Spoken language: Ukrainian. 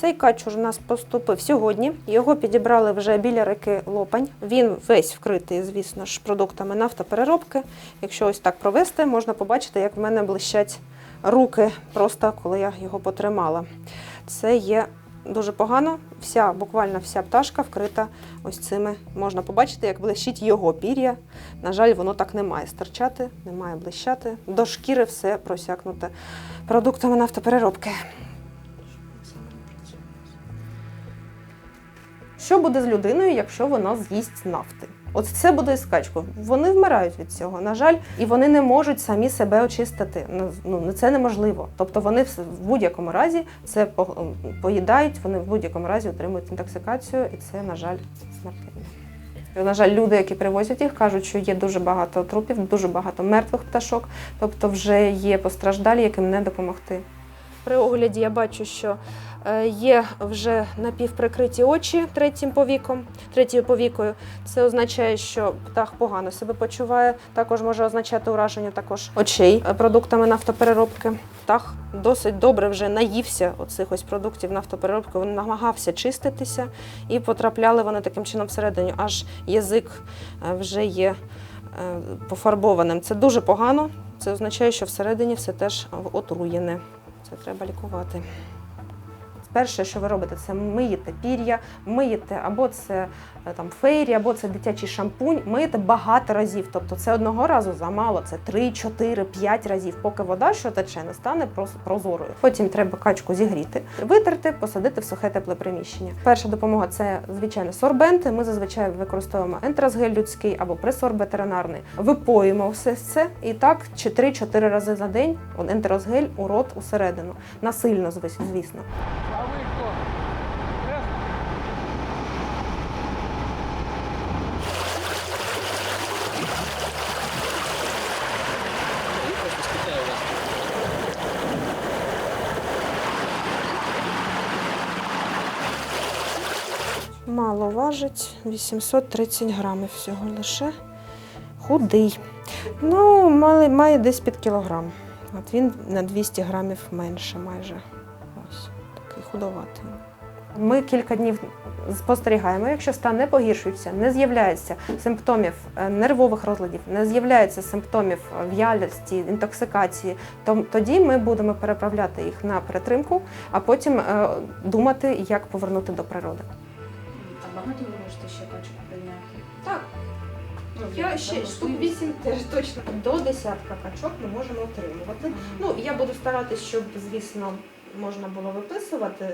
Цей качур у нас поступив сьогодні. Його підібрали вже біля реки Лопань. Він весь вкритий, звісно ж, продуктами нафтопереробки. Якщо ось так провести, можна побачити, як в мене блищать руки, просто коли я його потримала. Це є дуже погано. Вся, буквально вся пташка вкрита ось цими. Можна побачити, як блищить його пір'я. На жаль, воно так не має стирчати, не має блищати. До шкіри все просякнуте продуктами нафтопереробки. Що буде з людиною, якщо вона з'їсть нафти? От це буде із качкою. Вони вмирають від цього, на жаль, і вони не можуть самі себе очистити. Ну, Ну це неможливо. Тобто вони в будь-якому разі це по- поїдають, вони в будь-якому разі отримують інтоксикацію, і це, на жаль, смертельно. На жаль, люди, які привозять їх, кажуть, що є дуже багато трупів, дуже багато мертвих пташок, тобто вже є постраждалі, яким не допомогти. При огляді я бачу, що е, є вже напівприкриті очі третім повіком, третьою повікою. Це означає, що птах погано себе почуває. Також може означати ураження також очей е, продуктами нафтопереробки. Птах досить добре вже наївся оцих ось продуктів нафтопереробки. Він намагався чиститися і потрапляли вони таким чином всередині, аж язик е, вже є пофарбованим. Це дуже погано. Це означає, що всередині все теж отруєне. Це треба лікувати. Перше, що ви робите, це миєте пір'я, миєте або це е, там фейрі, або це дитячий шампунь. Миєте багато разів. Тобто це одного разу замало, це 3, 4, 5 разів, поки вода, що тече, не стане прозорою. Потім треба качку зігріти, витерти, посадити в сухе тепле приміщення. Перша допомога це звичайно сорбенти. Ми зазвичай використовуємо ентерозгель людський або пресор ветеринарний. Випоїмо все це і так 3-4 рази за день ентерозгель у рот усередину. Насильно, звісно. Мало важить, 830 грамів всього лише. Худий. Ну, має, має десь під кілограм. От він на 200 грамів менше майже. Ось такий худоватий. Ми кілька днів спостерігаємо, якщо стан не погіршується, не з'являється симптомів е, нервових розладів, не з'являється симптомів в'ялості, інтоксикації, то тоді ми будемо переправляти їх на перетримку, а потім е, думати, як повернути до природи. Багато ви можете ще качку прийняти? Так. Ну, Я ще штук можливість? 8 теж точно до десятка качок ми можемо отримувати. Ну я буду старатися, щоб звісно можна було виписувати.